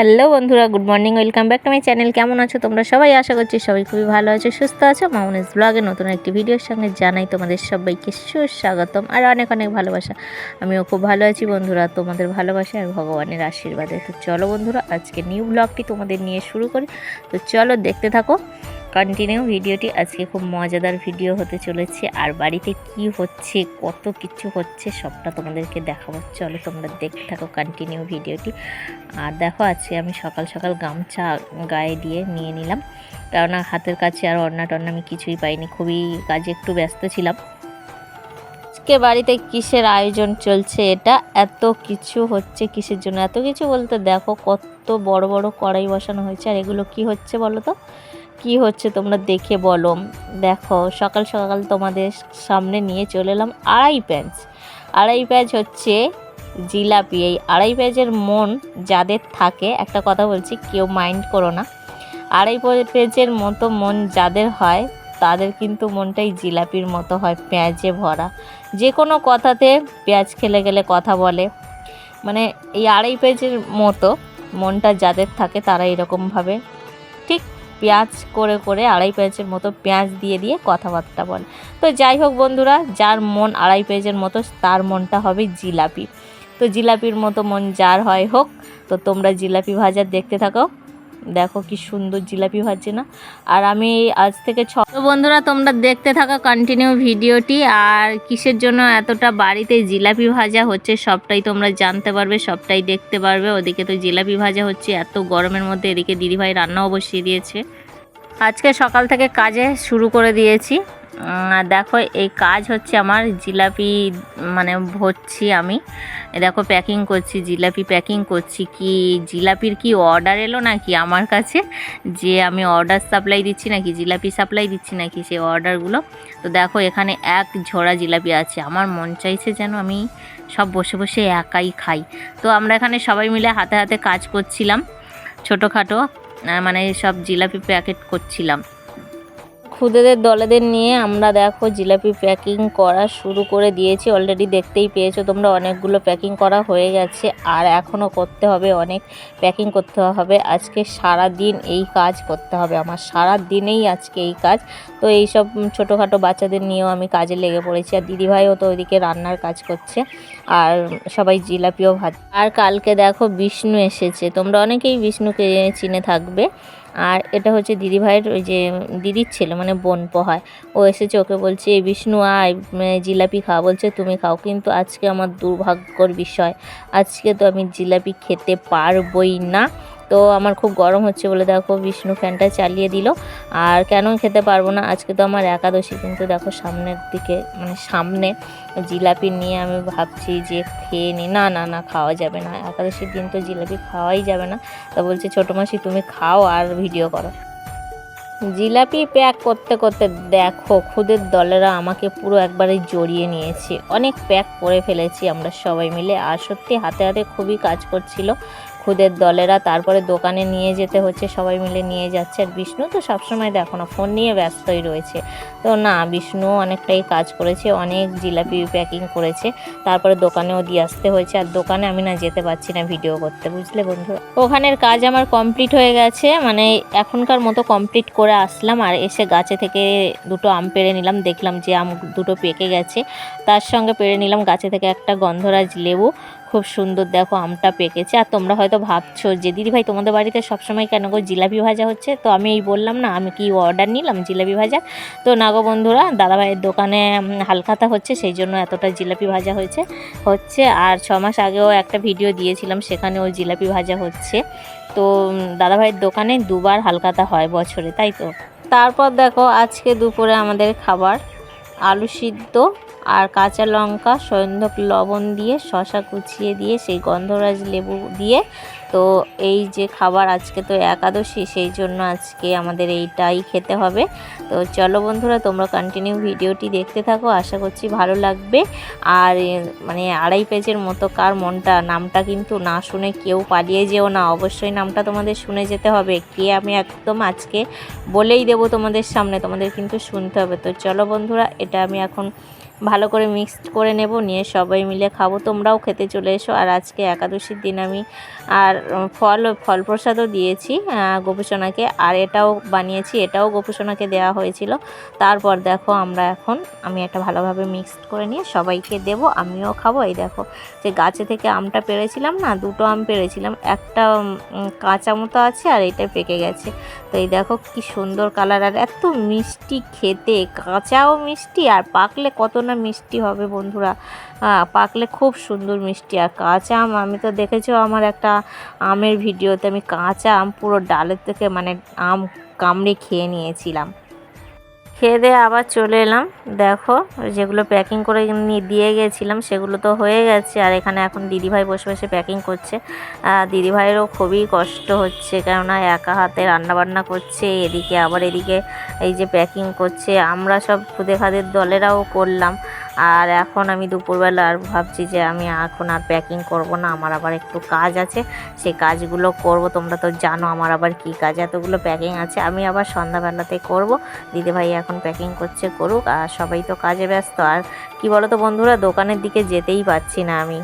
Hello বন্ধুরা, good morning, welcome back to my channel. কেমন আছো তোমরা? সবাই আশা করছি সবাই খুবই ভালো আছো, সুস্থ আছো। মামুনিস ব্লগে নতুন একটি ভিডিওর সঙ্গে জানাই তোমাদের সবাইকে সুস্বাগতম আর অনেক অনেক ভালোবাসা। আমিও খুব ভালো আছি বন্ধুরা, তোমাদের ভালোবাসা আর ভগবানের আশীর্বাদে। তো চলো বন্ধুরা, আজকে নিউ ব্লগটি তোমাদের নিয়ে শুরু করি। তো চলো দেখতে থাকো। কন্টিনিউ ভিডিওটি। আজকে খুব মজাদার ভিডিও হতে চলেছে। আর বাড়িতে কি হচ্ছে, কত কিছু হচ্ছে, সবটা তোমাদেরকে দেখাবো। চলো তোমরা দেখতে থাকো কন্টিনিউ ভিডিওটি। আর দেখো, আজকে আমি সকাল সকাল গামছা গায়ে দিয়ে নিয়ে নিলাম। কেননা হাতের কাছে আর অন্না টন্না আমি কিছুই পাইনি। খুবই কাজে একটু ব্যস্ত ছিলাম। আজকে বাড়িতে কিসের আয়োজন চলছে, এটা এত কিছু হচ্ছে কিসের জন্য? এত কিছু বলতে দেখো, কত বড় বড় কড়াই বসানো হয়েছে। আর এগুলো কি হচ্ছে বলো তো? কি হচ্ছে তোমরা দেখে বলো। দেখো, সকাল সকাল তোমাদের সামনে নিয়ে চলে এলাম আড়াই প্যাঁচ। আড়াই প্যাঁচ হচ্ছে জিলাপি। এই আড়াই পেজের মন যাদের থাকে, একটা কথা বলছি, কেউ মাইন্ড করো না। আড়াই পেজের মতো মন যাদের হয়, তাদের কিন্তু মনটাই জিলাপির মতো হয়, পেঁয়াজে ভরা। যে কোনো কথাতে পেঁয়াজ খেলে গেলে কথা বলে। মানে এই আড়াই পেজের মতো মনটা যাদের থাকে, তারা এরকমভাবে পেঁয়াজ করে করে আড়াই পেঁয়াজের মতো পেঁয়াজ দিয়ে দিয়ে কথাবার্তা বলে। তো যাই হোক বন্ধুরা, যার মন আড়াই পেঁয়াজের মতো, তার মনটা হবে জিলাপি। তো জিলাপির মতো মন যার হয় হোক, তো তোমরা জিলাপি ভাজা দেখতে থাকো। দেখো কি সুন্দর জিলাপি ভাজছে না? আর আমি আজ থেকে ছ বন্ধুরা, তোমরা দেখতে থাকা কন্টিনিউ ভিডিওটি, আর কিসের জন্য এতটা বাড়িতে জিলাপি ভাজা হচ্ছে সবটাই তোমরা জানতে পারবে, সবটাই দেখতে পারবে। ওদিকে তো জিলাপি ভাজা হচ্ছে, এত গরমের মধ্যে এদিকে দিদিভাই রান্নাও বসিয়ে দিয়েছে। আজকে সকাল থেকে কাজে শুরু করে দিয়েছি। দেখো, এই কাজ হচ্ছে আমার জিলাপি মানে ভরছি আমি। দেখো প্যাকিং করছি, জিলাপি প্যাকিং করছি। কি জিলাপির কি অর্ডার এলো নাকি আমার কাছে? যে আমি অর্ডার সাপ্লাই দিচ্ছি নাকি, জিলাপি সাপ্লাই দিচ্ছি নাকি সেই অর্ডারগুলো তো দেখো, এখানে এক ঝোড়া জিলাপি আছে। আমার মন চাইছে যেন আমি সব বসে বসে একাই খাই। তো আমরা এখানে সবাই মিলে হাতে হাতে কাজ করছিলাম, ছোটোখাটো মানে সব জিলাপি প্যাকেট করছিলাম। খুদেদের, দলেদের নিয়ে আমরা দেখো জিলাপি প্যাকিং করা শুরু করে দিয়েছি। অলরেডি দেখতেই পেয়েছ তোমরা অনেকগুলো প্যাকিং করা হয়ে গেছে আর এখনও করতে হবে, অনেক প্যাকিং করতে হবে। আজকে সারা দিন এই কাজ করতে হবে আমার সারা দিনেই আজকে এই কাজ। তো এই সব ছোটোখাটো বাচ্চাদের নিয়েও আমি কাজে লেগে পড়েছি আর দিদিভাইও তো ওইদিকে রান্নার কাজ করছে আর সবাই জিলাপিও ভাজ আর কালকে দেখো বিষ্ণু এসেছে, তোমরা অনেকেই বিষ্ণুকে চিনে থাকবে। আর এটা হচ্ছে দিদিভাইয়ের ওই যে দিদির ছেলে মানে বোন পোহায় ও এসেছে, ওকে বলছে "এই বিষ্ণু, আয় জিলাপি খাওয়া বলছে, তুমি খাও, কিন্তু আজকে আমার দুর্ভাগ্যর বিষয়। আজকে তো আমি জিলাপি খেতে পারবই না। তো আমার খুব গরম হচ্ছে বলে দেখো বিষ্ণু ফ্যানটা চালিয়ে দিল। আর কেন খেতে পারব না? আজকে তো আমার একাদশী, কিন্তু দেখো সামনের দিকে মানে সামনে জিলাপি নিয়ে আমি ভাবছি যে খেয়ে নি। না না না, খাওয়া যাবে না। একাদশীর দিন তো জিলাপি খাওয়াই যাবে না। তা বলছে, ছোটো মাসি, তুমি খাও আর ভিডিও করো। জিলাপি প্যাক করতে করতে দেখো, খুদের দলেরা আমাকে পুরো একবারে জড়িয়ে নিয়েছে। অনেক প্যাক করে ফেলেছি আমরা সবাই মিলে। আর সত্যি হাতে হাতে খুবই কাজ করছিল। খুদের দলেরা তারপরে দোকানে নিয়ে যেতে হচ্ছে, সবাই মিলে নিয়ে যাচ্ছে। আর বিষ্ণু তো সবসময় দেখো না, ফোন নিয়ে ব্যস্তই রয়েছে। তো না, বিষ্ণু অনেকটাই কাজ করেছে, অনেক জিলাপি প্যাকিং করেছে। তারপরে দোকানেও দিয়ে আসতে হয়েছে, আর দোকানে আমি না যেতে পারছি না ভিডিও করতে, বুঝলে বন্ধু? ওখানের কাজ আমার কমপ্লিট হয়ে গেছে মানে এখনকার মতো কমপ্লিট করে আসলাম, আর এসে গাছে থেকে দুটো আম পেড়ে নিলাম, দেখলাম যে আম দুটো পেকে গেছে। তার সঙ্গে পেড়ে নিলাম গাছে থেকে একটা গন্ধরাজ লেবু খুব সুন্দর দেখো আমটা পেকেছে। আর তোমরা হয়তো ভাবছ যে, দিদি ভাই, তোমাদের বাড়িতে সবসময় কেন গো জিলাপি ভাজা হচ্ছে? তো আমি এই বললাম, না, আমি কি অর্ডার নিলাম জিলাপি ভাজা? তো নাগো বন্ধুরা, দাদাভাইয়ের দোকানে হালখাতা হচ্ছে, সেই জন্য এতটা জিলাপি ভাজা হয়েছে, হচ্ছে। আর ছ মাস আগেও একটা ভিডিও দিয়েছিলাম সেখানেও জিলাপি ভাজা হচ্ছে। তো দাদাভাইয়ের দোকানে দুবার হালখাতা হয় বছরে, তাই তো? তারপর দেখো, আজকে দুপুরে আমাদের খাবার, আলু সিদ্ধ আর কাঁচা লঙ্কা, সৈন্ধক লবণ দিয়ে শশা কুচিয়ে দিয়ে, সেই গন্ধরাজ লেবু দিয়ে। তো এই যে খাবার আজকে তো একাদশী, সেই জন্য আজকে আমাদের এইটাই খেতে হবে। তো চলো বন্ধুরা, তোমরা কন্টিনিউ ভিডিওটি দেখতে থাকো, আশা করছি ভালো লাগবে। আর মানে আড়াই পেজের মতো কার মনটা, নামটা কিন্তু না শুনে কেউ পালিয়ে যেও না। অবশ্যই নামটা তোমাদের শুনে যেতে হবে। কে আমি একদম আজকে বলেই দেবো তোমাদের সামনে, তোমাদের কিন্তু শুনতে হবে। তো চলো বন্ধুরা, এটা আমি এখন ভালো করে মিক্সড করে নেব, নিয়ে সবাই মিলে খাব। তোমরাও খেতে চলে এসো। আর আজকে একাদশীর দিন আমি আর ফল ফল প্রসাদও দিয়েছি গোপুসোনাকে। আর এটাও বানিয়েছি, এটাও গোপুসোনাকে দেওয়া হয়েছিল। তারপর দেখো আমরা এখন, আমি একটা ভালোভাবে মিক্সড করে নিয়ে সবাইকে দেবো, আমিও খাব। এই দেখো যে গাছে থেকে আমটা পেরেছিলাম না, দুটো আম পেরেছিলাম। একটা কাঁচা মতো আছে আর এটা পেকে গেছে। তো এই দেখো কি সুন্দর কালার আর এত মিষ্টি খেতে, কাঁচাও মিষ্টি আর পাকলে কত মিষ্টি হবে বন্ধুরা। পাকলে খুব সুন্দর মিষ্টি আর কাঁচা আম। আমি তো দেখেছি আমার একটা আমের ভিডিওতে আমি কাঁচা আম পুরো ডালের থেকে মানে আম কামড়ে খেয়ে নিয়েছিলাম। খেয়ে দিয়ে আবার চলে এলাম। দেখো যেগুলো প্যাকিং করে দিয়ে গেছিলাম, সেগুলো তো হয়ে গেছে। আর এখানে এখন দিদিভাই বসে বসে প্যাকিং করছে। দিদিভাইয়েরও খুবই কষ্ট হচ্ছে, কেননা একা হাতে রান্নাবান্না করছে, এদিকে আবার এদিকে এই যে প্যাকিং করছে। আমরা সব খুদে খাদের দলেরাও করলাম। আর এখন আমি দুপুরবেলা আর ভাবছি যে আমি এখন আর প্যাকিং করব না, আমার আবার একটু কাজ আছে, সেই কাজগুলো করব। তোমরা তো জানো আমার আবার কি কাজ, এতগুলো প্যাকিং আছে, আমি আবার সন্ধ্যাবেলাতে করব। দিদিভাই এখন প্যাকিং করছে করুক, আর সবাই তো কাজে ব্যস্ত। আর কি বলো তো বন্ধুরা, দোকানের দিকে যেতেই পারছি না আমি।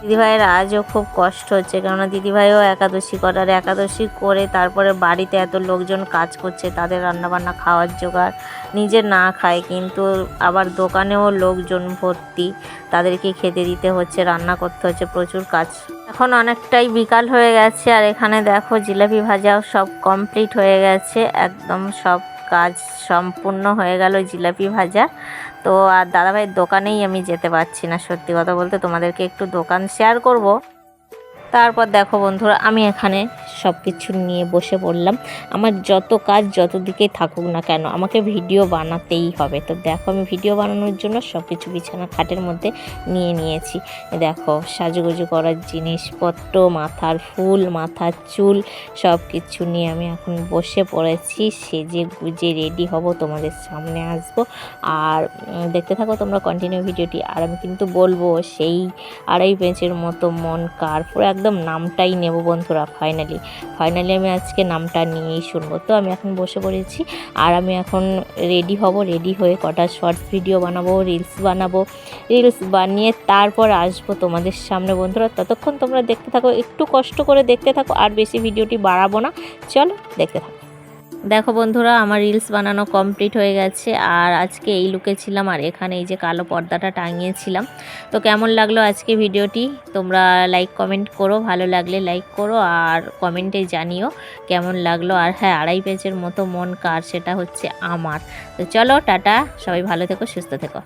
দিদিভাইয়ের আজও খুব কষ্ট হচ্ছে। কেননা দিদিভাইও একাদশী করার একাদশী করে তারপরে বাড়িতে এত লোকজন কাজ করছে, তাদের রান্নাবান্না খাওয়ার জোগাড় নিজে না খায়, কিন্তু আবার দোকানেও লোকজন ভর্তি, তাদেরকে খেতে দিতে হচ্ছে, রান্না করতে হচ্ছে, প্রচুর কাজ। এখন অনেকটাই বিকাল হয়ে গেছে, আর এখানে দেখো জিলাপি ভাজাও সব কমপ্লিট হয়ে গেছে, একদম সব কাজ সম্পূর্ণ হয়ে গেল জিলাপি ভাজা। তো আর দাদাভাইয়ের দোকানেই আমি যেতে পারছি না, সত্যি কথা বলতে। তোমাদেরকে একটু দোকান শেয়ার করব। তারপর দেখো বন্ধুরা, আমি এখানে সব কিছু নিয়ে বসে পড়লাম। আমার যত কাজ যত দিকেই থাকুক না কেন, আমাকে ভিডিও বানাতেই হবে। তো দেখো, আমি ভিডিও বানানোর জন্য সব কিছু বিছানা খাটের মধ্যে নিয়ে নিয়েছি। দেখো, সাজুগুজু করার জিনিসপত্র, মাথার ফুল, মাথার চুল সব কিছু নিয়ে আমি এখন বসে পড়েছি। সেজে গুজে রেডি হব, তোমাদের সামনে আসব। আর দেখতে থাকো তোমরা কন্টিনিউ ভিডিওটি। আর আমি কিন্তু বলব, সেই আড়াই পেঁচের মতো মন কার, পুরো একদম নামটাই নেব বন্ধুরা ফাইনালি ফাইনালি আমি আজকে নামটা নিয়েই শুনব। তো আমি এখন বসে পড়েছি আর আমি এখন রেডি হব রেডি হয়ে কটা শর্টস ভিডিও বানাবো রিলস বানাবো। রিলস বানিয়ে তারপর আসব তোমাদের সামনে বন্ধুরা। ততক্ষণ তোমরা দেখতে থাকো, একটু কষ্ট করে দেখতে থাকো, আর বেশি ভিডিওটি বাড়াবো না। চলো দেখতে থাকো। দেখো বন্ধুরা, আমার রিলস বানানো কমপ্লিট হয়ে গেছে, আর আজকে এই লুকে ছিলাম, আর এখানে এই যে কালো পর্দাটা টাঙিয়েছিলাম। তো কেমন লাগল আজকে ভিডিওটি? তোমরা লাইক কমেন্ট করো, ভালো লাগলে লাইক করো, আর কমেন্টে জানিও কেমন লাগল। আর হ্যাঁ আড়াই পেজের মতো মন কার, সেটা হচ্ছে আমার। তো চলো, টাটা, সবাই ভালো থেকো, সুস্থ থেকো।